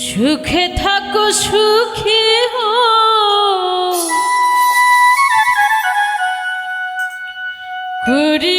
সুখে থাকো সুখী হো কুড়ি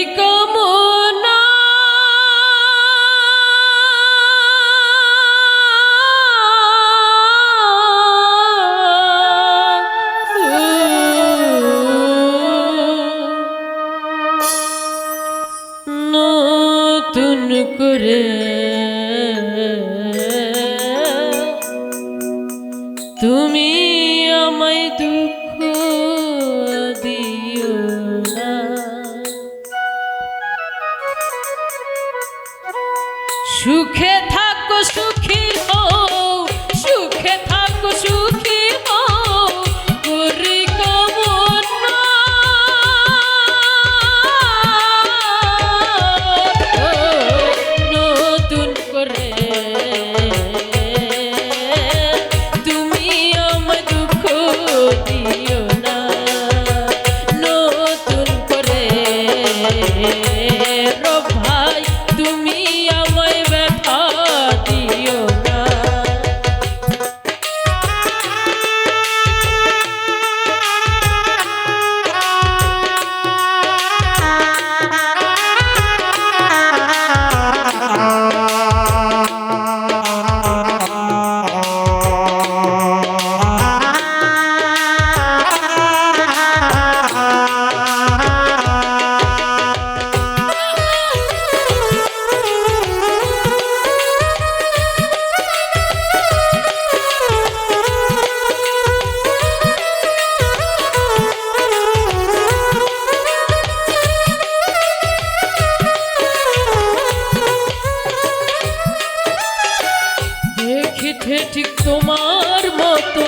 পিঠে ঠিক তোমার মতো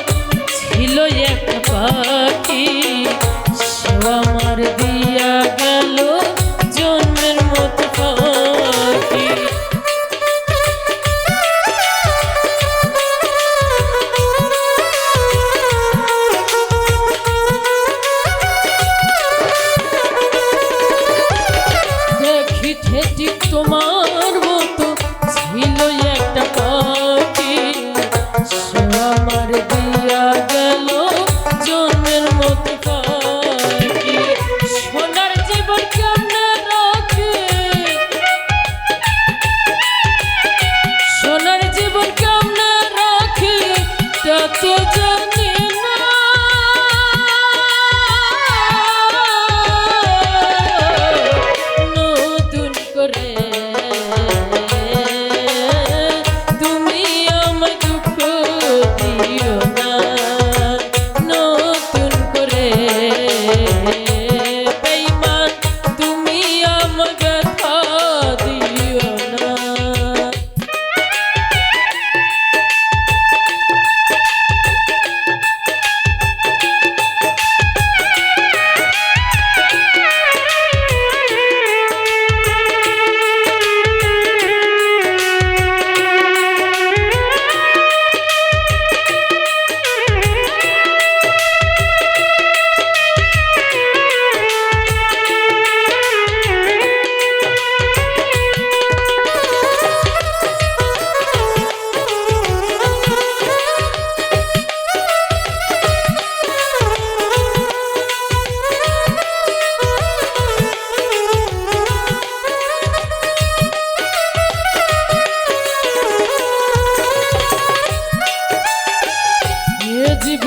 ছিল এক পাখি। সেও আমার দিয়ে আমায় দুঃখ দিও।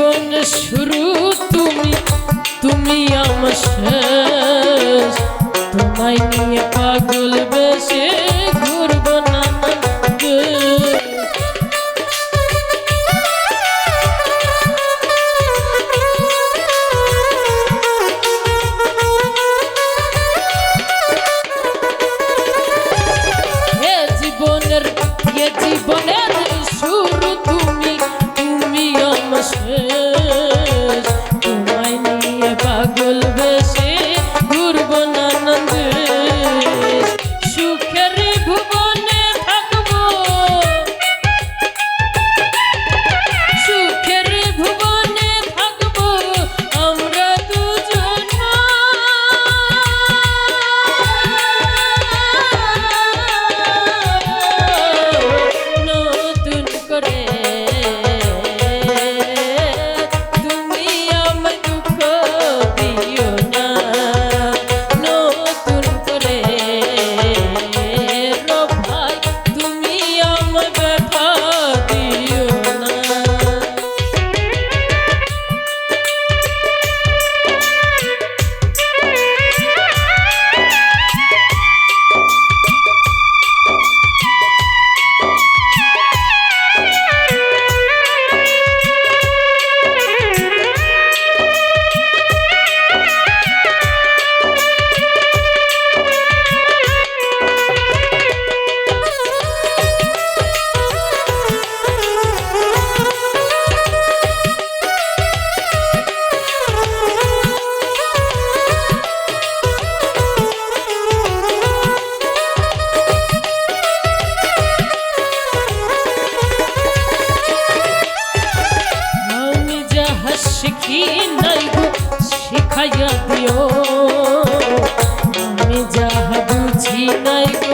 জীবন শুরু তুমি তুমি আমার শেষ। তোমায় নিয়ে পাগল বেশে। নাই গো শিখাইয়া দিও। আমি যাহা বুঝি নাই গো